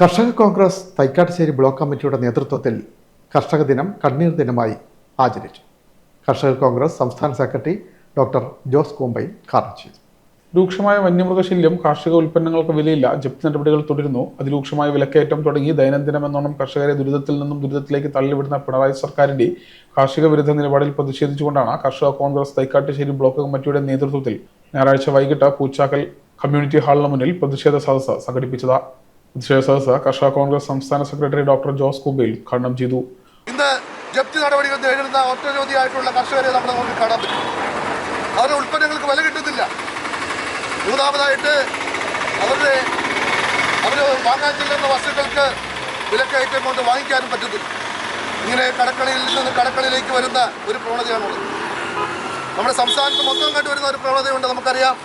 കർഷക കോൺഗ്രസ് തൈക്കാട്ടുശ്ശേരി ബ്ലോക്ക് കമ്മിറ്റിയുടെ നേതൃത്വത്തിൽ കർഷക ദിനം കണ്ണീർ ദിനമായി ആചരിച്ചു. കർഷക കോൺഗ്രസ് സംസ്ഥാന സെക്രട്ടറി ഡോക്ടർ ജോസ് കോമ്പൈ ഉദ്ഘാടനം ചെയ്തു. രൂക്ഷമായ വന്യമൃഗശല്യം കാർഷിക ഉൽപ്പന്നങ്ങൾക്ക് വിലയില്ല ജപ്തി നടപടികൾ തുടരുന്നു. അതിരൂക്ഷമായ വിലക്കയറ്റം തുടങ്ങി ദൈനംദിനമെന്നോണം കർഷകരെ ദുരിതത്തിൽ നിന്നും ദുരിതത്തിലേക്ക് തള്ളിവിടുന്ന പിണറായി സർക്കാരിന്റെ കാർഷിക വിരുദ്ധ നിലപാടിൽ പ്രതിഷേധിച്ചുകൊണ്ടാണ് കർഷക കോൺഗ്രസ് തൈക്കാട്ടുശ്ശേരി ബ്ലോക്ക് കമ്മിറ്റിയുടെ നേതൃത്വത്തിൽ ഞായറാഴ്ച വൈകിട്ട് പൂച്ചാക്കൽ കമ്മ്യൂണിറ്റി ഹാളിന് മുന്നിൽ പ്രതിഷേധ സദസ്സ് സംഘടിപ്പിച്ചത്. സദസ്സ് കർഷക കോൺഗ്രസ് സംസ്ഥാന സെക്രട്ടറി ഡോക്ടർ ജോസ് കുബേൽ ഉദ്ഘാടനം ചെയ്തു. ഇന്ന് ജപ്തി നടപടികൾ നേരിടുന്ന ഒറ്റരോധിയായിട്ടുള്ള കർഷകരെ നമ്മുടെ മുന്നിൽ കാണാൻ പറ്റും. അവരുടെ ഉൽപ്പന്നങ്ങൾക്ക് വില കിട്ടുന്നില്ല. മൂന്നാമതായിട്ട് അവരുടെ അവർ വാങ്ങാൻ ചെല്ലുന്ന വസ്തുക്കൾക്ക് വിലക്കയറ്റം കൊണ്ട് വാങ്ങിക്കാനും പറ്റത്തില്ല. ഇങ്ങനെ കടക്കളിയിൽ നിന്ന് കടക്കളിലേക്ക് വരുന്ന ഒരു പ്രവണതയാണുള്ളത്. നമ്മുടെ സംസ്ഥാനത്ത് മൊത്തം കണ്ടുവരുന്ന ഒരു പ്രവണതയുണ്ട് നമുക്കറിയാം.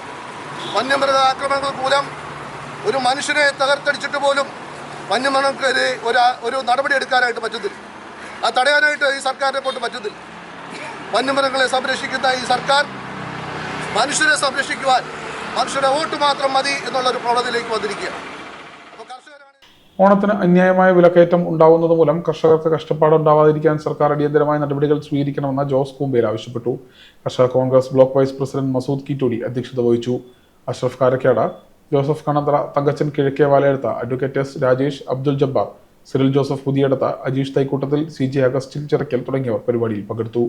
വന്യമൃഗ ആക്രമണങ്ങൾ മൂലം ഒരു മനുഷ്യനെ തകർത്തടിച്ചിട്ട് പോലും വന്യമൃഗങ്ങൾക്കെതിരെ ഒരു ഒരു നടപടി എടുക്കാനായിട്ട് പറ്റുന്നില്ല അത് തടയാനായിട്ട് ഈ സർക്കാരിനെ കൊണ്ട് പറ്റുന്നില്ല വന്യമൃഗങ്ങളെ സംരക്ഷിക്കുന്ന ഈ സർക്കാർ മനുഷ്യരെ സംരക്ഷിക്കുവാൻ മനുഷ്യരുടെ വോട്ട് മാത്രം മതി എന്നുള്ളൊരു പ്രവണതയിലേക്ക് വന്നിരിക്കുകയാണ്. ഓണത്തിന് അന്യായമായ വിലക്കയറ്റം ഉണ്ടാവുന്നത് മൂലം കർഷകർക്ക് കഷ്ടപ്പാടുണ്ടാവാതിരിക്കാൻ സർക്കാർ അടിയന്തരമായ നടപടികൾ സ്വീകരിക്കണമെന്ന് ജോസ് കൂമ്പേൽ ആവശ്യപ്പെട്ടു. കർഷക Congress block vice president Masood Kittodi അധ്യക്ഷത വഹിച്ചു. അഷ്റഫ് കാരക്കാട് ജോസഫ് കണന്തറ തങ്കച്ചൻ കിഴക്കേ വാലയെടുത്ത അഡ്വക്കേറ്റേഴ്സ് രാജേഷ് അബ്ദുൽ ജബ്ബാർ സിറിൽ ജോസഫ് പുതിയടത്ത അജീഷ് തൈക്കൂട്ടത്തിൽ സി ജെ അഗസ്റ്റിൻ ചിറക്കൽ തുടങ്ങിയവർ പരിപാടിയിൽ പങ്കെടുത്തു.